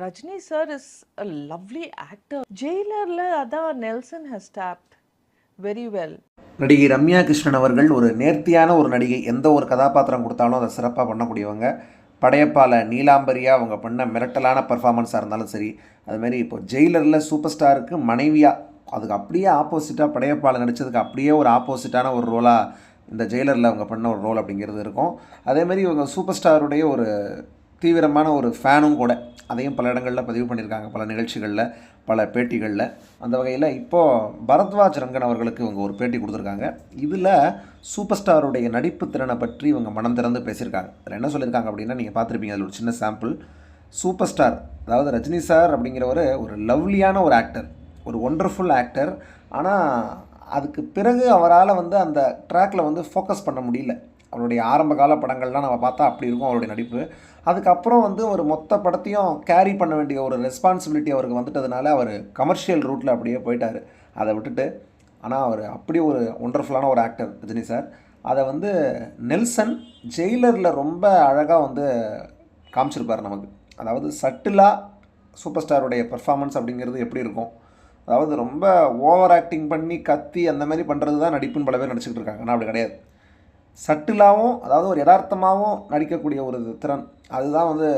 Rajini sir is a lovely actor ஜெயிலரில் அதான் Nelson has tapped very well நடிகை ரம்யா கிருஷ்ணன் அவர்கள் ஒரு நேர்த்தியான ஒரு நடிகை. எந்த ஒரு கதாபாத்திரம் கொடுத்தாலும் அதை சிறப்பாக பண்ணக்கூடியவங்க. படையப்பால நீலாம்பரியாக அவங்க பண்ண மிரட்டலான பர்ஃபார்மன்ஸாக இருந்தாலும் சரி அதுமாரி இப்போ ஜெயிலரில் சூப்பர் ஸ்டாருக்கு மனைவியாக அதுக்கு அப்படியே ஆப்போசிட்டாக படையப்பால நடித்ததுக்கு அப்படியே ஒரு ஆப்போசிட்டான ஒரு ரோலாக இந்த ஜெயிலரில் அவங்க பண்ண ஒரு ரோல் அப்படிங்கிறது இருக்கும். அதேமாரி இவங்க சூப்பர் ஸ்டாருடைய ஒரு தீவிரமான ஒரு ஃபேனும் கூட. அதையும் பல இடங்களில் பதிவு பண்ணியிருக்காங்க. பல நிகழ்ச்சிகளில் பல பேட்டிகளில். அந்த வகையில் இப்போது பரத்வாஜ் ரங்கன் அவர்களுக்கு இவங்க ஒரு பேட்டி கொடுத்துருக்காங்க. இதில் சூப்பர் ஸ்டாருடைய நடிப்பு திறனை பற்றி இவங்க மனம் திறந்து பேசியிருக்காங்க. அதில் என்ன சொல்லியிருக்காங்க அப்படின்னா நீங்கள் பார்த்துருப்பீங்க அதில் ஒரு சின்ன சாம்பிள் சூப்பர் ஸ்டார் அதாவது ரஜினி சார் அப்படிங்கிறவர் ஒரு லவ்லியான ஒரு ஆக்டர் ஒரு ஒண்டர்ஃபுல் ஆக்டர் ஆனால் அதுக்கு பிறகு அவரால் வந்து அந்த ட்ராக்கில் வந்து ஃபோக்கஸ் பண்ண முடியல. அவருடைய ஆரம்ப கால படங்கள்லாம் நம்ம பார்த்தா அப்படி இருக்கும் அவருடைய நடிப்பு. அதுக்கப்புறம் வந்து ஒரு மொத்த படத்தையும் கேரி பண்ண வேண்டிய ஒரு ரெஸ்பான்சிபிலிட்டி அவருக்கு வந்துட்டதுனால அவர் கமர்ஷியல் ரூட்டில் அப்படியே போயிட்டார். அதை விட்டுட்டு ஆனால் அவர் அப்படி ஒரு ஒண்டர்ஃபுல்லான ஒரு ஆக்டர் ரஜினி சார் அதை வந்து நெல்சன் ஜெயிலரில் ரொம்ப அழகாக வந்து காமிச்சிருப்பார் நமக்கு. அதாவது சட்டிலாக சூப்பர் ஸ்டாருடைய பர்ஃபாமன்ஸ் அப்படிங்கிறது எப்படி இருக்கும்? அதாவது ரொம்ப ஓவர் ஆக்டிங் பண்ணி கத்தி அந்த மாதிரி பண்ணுறது தான் நடிப்புன்னு பல பேர் நடிச்சுக்கிட்டு இருக்காங்க. ஆனால் அப்படி கிடையாது. சட்டிலாகவும் அதாவது ஒரு யதார்த்தமாகவும் நடிக்கக்கூடிய ஒரு திறன். அதுதான் வந்து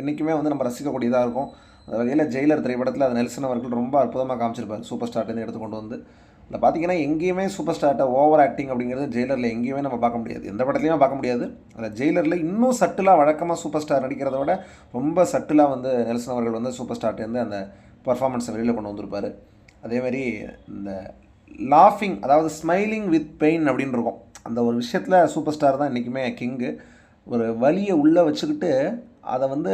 என்றைக்குமே வந்து நம்ம ரசிக்கக்கூடியதாக இருக்கும். அந்த வகையில் ஜெயிலர் திரைப்படத்தில் அது நெல்சன் அவர்கள் ரொம்ப அற்புதமாக காமிச்சிருப்பார் சூப்பர் ஸ்டார்லேருந்து எடுத்து கொண்டு வந்து. அதில் பார்த்தீங்கன்னா எங்கேயுமே சூப்பர் ஸ்டார்ட்டை ஓவர் ஆக்டிங் அப்படிங்கிறது ஜெயிலரில் எங்கேயுமே நம்ம பார்க்க முடியாது. எந்த படத்துலையுமே பார்க்க முடியாது. அந்த ஜெயிலரில் இன்னும் சட்டிலாக வழக்கமாக சூப்பர் ஸ்டார் நடிக்கிறத விட ரொம்ப சட்டிலாக வந்து நெல்சன் அவர்கள் வந்து சூப்பர் ஸ்டார்ட்டேருந்து அந்த பர்ஃபார்மன்ஸை வெளியில் கொண்டு வந்திருப்பார். அதேமாதிரி இந்த லாஃபிங் அதாவது ஸ்மைலிங் வித் பெயின் அப்படின்னு இருக்கும். அந்த ஒரு விஷயத்தில் சூப்பர் ஸ்டார் தான் இன்றைக்குமே கிங்கு ஒரு வலியை உள்ளே வச்சுக்கிட்டு அதை வந்து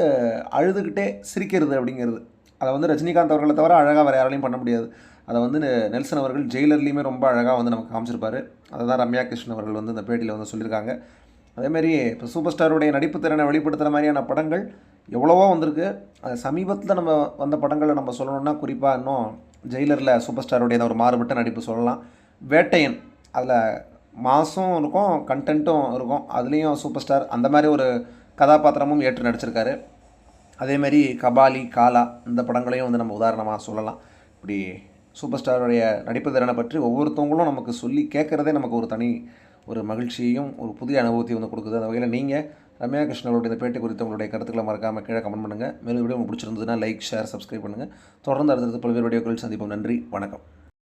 அழுதுகிட்டே சிரிக்கிறது அப்படிங்கிறது. அதை வந்து ரஜினிகாந்த் அவர்களை தவிர அழகாக வேறு யாராலையும் பண்ண முடியாது. அதை வந்து நெல்சன் அவர்கள் ஜெயிலர்லேயுமே ரொம்ப அழகாக வந்து நமக்கு காமிச்சிருப்பார். அதை தான் ரம்யா கிருஷ்ணன் அவர்கள் வந்து இந்த பேட்டியில் வந்து சொல்லியிருக்காங்க. அதேமாரி இப்போ சூப்பர் ஸ்டாருடைய நடிப்பு திறனை வெளிப்படுத்துகிற மாதிரியான படங்கள் எவ்வளவோ வந்திருக்கு. அது சமீபத்தில் நம்ம வந்த படங்களை நம்ம சொல்லணும்னா குறிப்பாக இன்னும் ஜெயிலரில் சூப்பர் ஸ்டாருடைய ஒரு மாறுபட்ட நடிப்பு சொல்லலாம். வேட்டையன். அதில் மாஸும் இருக்கும் கண்டென்ட்டும் இருக்கும். அதுலேயும் சூப்பர் ஸ்டார் அந்த மாதிரி ஒரு கதாபாத்திரமும் ஏற்று நடிச்சிருக்காரு. அதேமாரி கபாலி காலா இந்த படங்களையும் வந்து நம்ம உதாரணமாக சொல்லலாம். இப்படி சூப்பர் ஸ்டாருடைய நடிப்பு திறனை பற்றி ஒவ்வொருத்தவங்களும் நமக்கு சொல்லி கேட்குறதே நமக்கு ஒரு தனி ஒரு மகிழ்ச்சியையும் ஒரு புதிய அனுபவத்தையும் வந்து கொடுக்குது. அந்த வகையில் நீங்கள் ரம்யா கிருஷ்ணனுடைய இந்த பேட்டி குறித்து உங்களுடைய கருத்துக்களை மறக்காமல் கீழே கமெண்ட் பண்ணுங்கள் மேலும் வீடியோ உங்களுக்கு பிடிச்சிருந்ததுன்னா லைக் ஷேர் சப்ஸ்கிரைப் பண்ணுங்கள் தொடர்ந்து அடுத்தடுத்து பல்வேறு வீடியோக்கள் சந்திப்போம். நன்றி வணக்கம்.